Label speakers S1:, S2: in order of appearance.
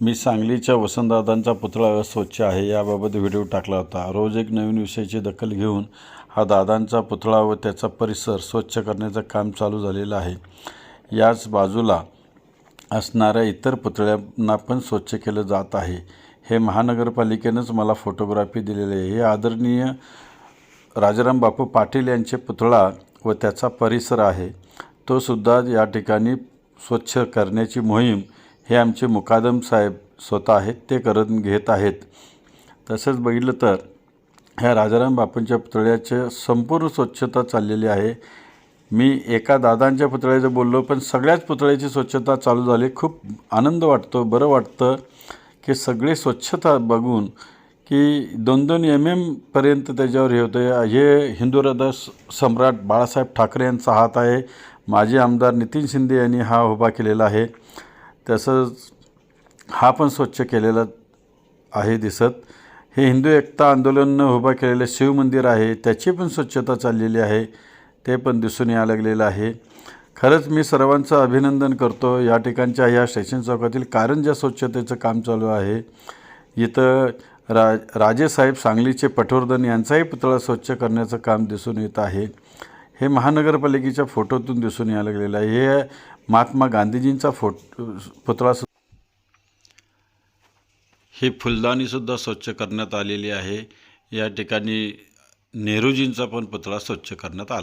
S1: मी सांगलीच्या वसंतदादांचा पुतळा स्वच्छ आहे याबाबत व्हिडिओ टाकला होता. रोज एक नवीन विषयाची दखल घेऊन हा दादांचा पुतळा व त्याचा परिसर स्वच्छ करण्याचं काम चालू झालेलं आहे. याच बाजूला असणाऱ्या इतर पुतळ्यांना पण स्वच्छ केलं जात आहे. हे महानगरपालिकेनंच मला फोटोग्राफी दिलेली आहे. हे आदरणीय राजाराम बापू पाटील यांचे पुतळा व त्याचा परिसर आहे. तो सुद्धा या ठिकाणी स्वच्छ करण्याची मोहीम हे आमचे मुकादम साहेब स्वतः आहेत ते करून घेत आहेत. तसंच बघितलं तर ह्या राजाराम बापूंच्या पुतळ्याचे संपूर्ण स्वच्छता चाललेली आहे. मी एका दादांच्या पुतळ्याचं बोललो पण सगळ्याच पुतळ्याची स्वच्छता चालू झाली. खूप आनंद वाटतो बरं वाटतं की सगळे स्वच्छता बघून की दोन दोन एम एमपर्यंत त्याच्यावर हे होतं हे हिंदू हृदय सम्राट बाळासाहेब ठाकरे यांचा हात आहे. माजी आमदार नितीन शिंदे यांनी हा उभा केलेला आहे. तसंच हा पण स्वच्छ केलेला आहे दिसत. हे हिंदू एकता आंदोलननं उभा केलेलं शिवमंदिर आहे त्याची पण स्वच्छता चाललेली आहे ते पण दिसून यायला लागलेलं आहे. खरंच मी सर्वांचं अभिनंदन करतो. या ठिकाणच्या ह्या स्टेशन चौकातील कारंजा स्वच्छतेचं काम चालू आहे इथं रा राजेसाहेब सांगलीचे पटवर्धन यांचाही पुतळा स्वच्छ करण्याचं काम दिसून येत आहे. हे महानगरपालिकेच्या फोटोतून दिसून यायला लागलेलं आहे. हे महात्मा गांधीजींचा फोटो पुतळा ही फुलदाणीसुद्धा स्वच्छ करण्यात आलेली आहे. या ठिकाणी नेहरूजींचा पण पुतळा स्वच्छ करण्यात आला.